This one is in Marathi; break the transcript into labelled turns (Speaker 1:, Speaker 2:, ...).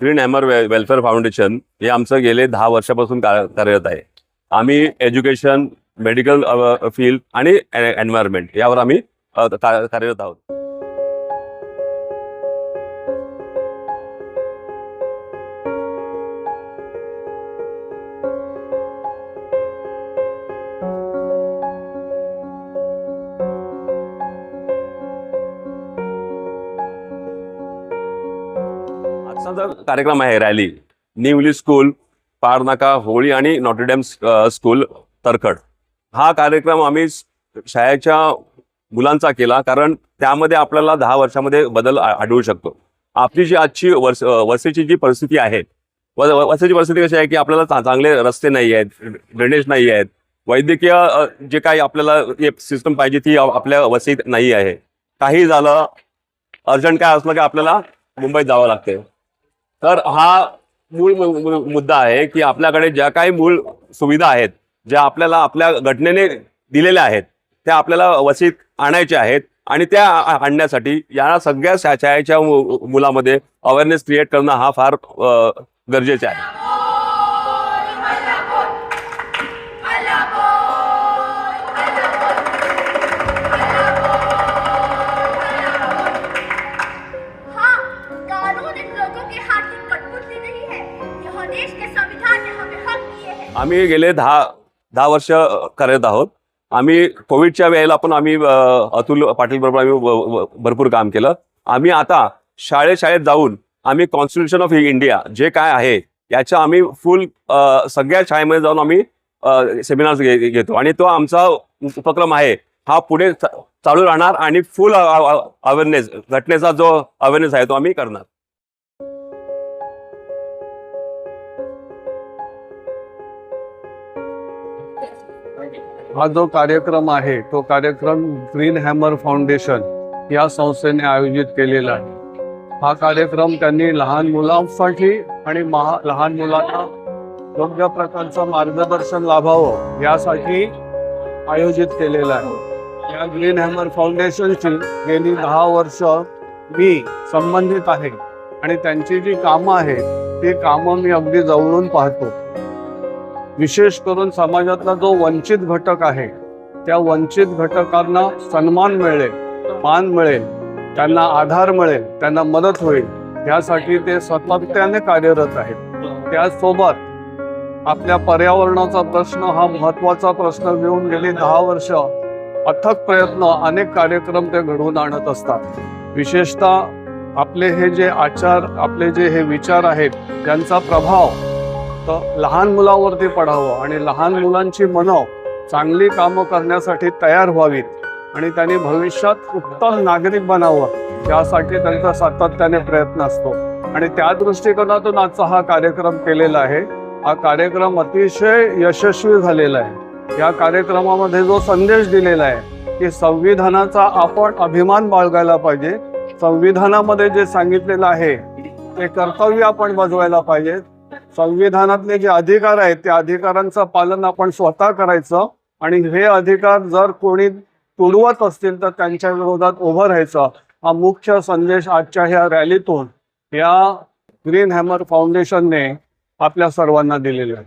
Speaker 1: Green hammer we- welfare foundation हे आमचं गेले दहा वर्षापासून कार्यरत आहे. आम्ही एज्युकेशन मेडिकल फील्ड आणि एन्व्हायरमेंट यावर आम्ही कार्यरत आहोत. आजचा जो कार्यक्रम आहे रॅली निवली स्कूल पारनाका होळी आणि नॉटरडॅम स्कूल तरखड हा कार्यक्रम आम्ही शाळेच्या मुलांचा केला कारण त्यामध्ये आपल्याला दहा वर्षामध्ये बदल आढळू शकतो. आपली जी आजची वर्ष वर्षाची जी परिस्थिती आहे वर्षाची परिस्थिती कशी आहे की आपल्याला चांगले रस्ते नाही आहेत ड्रेनेज नाही आहेत वैद्यकीय जे काही आपल्याला सिस्टम पाहिजे ती आपल्या वसईत नाही आहे. काही झालं अर्जंट काय असलं की आपल्याला मुंबईत जावं लागते तर हा मूळ मुद्दा आहे की आपल्याकडे ज्या काही मूळ सुविधा आहेत ज्या आपल्याला आपल्या घटनेने दिलेल्या आहेत त्या आपल्याला वसीत आणायच्या आहेत आणि त्या आणण्यासाठी या सगळ्या शाळेच्या मुलामध्ये अवेअरनेस क्रिएट करणं हा फार गरजेचं आहे. आम्ही गेले दहा दहा वर्ष करत आहोत. आम्ही कोविडच्या वेळेला पण आम्ही अतुल पाटील बरोबर आम्ही भरपूर काम केलं. आम्ही आता शाळेत शाळेत जाऊन आम्ही कॉन्स्टिट्यूशन ऑफ इंडिया जे काय आहे याच्या आम्ही फुल सगळ्या शाळेमध्ये जाऊन आम्ही सेमिनार्स घेतो. आणि तो आमचा उपक्रम आहे हा पुढे चालू राहणार आणि फुल अवेअरनेस घटनेचा जो अवेअरनेस आहे तो आम्ही करणार.
Speaker 2: हा जो कार्यक्रम आहे तो कार्यक्रम ग्रीन हॅमर फाउंडेशन या संस्थेने आयोजित केलेला आहे. हा कार्यक्रम त्यांनी लहान मुलांसाठी आणि महा लहान मुलांना योग्य प्रकारचं मार्गदर्शन लाभावं यासाठी आयोजित केलेला आहे. या ग्रीन हॅमर फाउंडेशनची गेली दहा वर्ष मी संबंधित आहे आणि त्यांची जी कामं आहेत ती कामं मी अगदी जवळून पाहतो. विशेष करून समाजातला जो वंचित घटक आहे त्या वंचित घटकांना सन्मान मिळेल मान मिळेल त्यांना आधार मिळेल त्यांना मदत होईल यासाठी ते सातत्याने कार्यरत आहेत. त्याचसोबत आपल्या पर्यावरणाचा प्रश्न हा महत्त्वाचा प्रश्न घेऊन गेली दहा वर्ष अथक प्रयत्न अनेक कार्यक्रम ते घडवून आणत असतात. विशेषतः आपले हे जे आचार आपले जे हे विचार आहेत त्यांचा प्रभाव तर लहान मुलावरती पडावं आणि लहान मुलांची मनं चांगली कामं करण्यासाठी तयार व्हावीत आणि त्यांनी भविष्यात उत्तम नागरिक बनावं यासाठी त्यांचा सातत्याने प्रयत्न असतो. आणि त्या दृष्टिकोनातून आजचा हा कार्यक्रम केलेला आहे. हा कार्यक्रम अतिशय यशस्वी झालेला आहे. या कार्यक्रमामध्ये जो संदेश दिलेला आहे की संविधानाचा आपण अभिमान बाळगायला पाहिजे. संविधानामध्ये जे सांगितलेलं आहे ते कर्तव्य आपण बजवायला पाहिजे. संविधानातले जे अधिकार आहेत त्या अधिकारांचं पालन आपण स्वतः करायचं आणि हे अधिकार जर कोणी तुडवत असतील तर त्यांच्या विरोधात उभं राहायचं. हा मुख्य संदेश आजच्या ह्या रॅलीतून या ग्रीन हॅमर फाउंडेशनने आपल्या सर्वांना दिलेला आहे.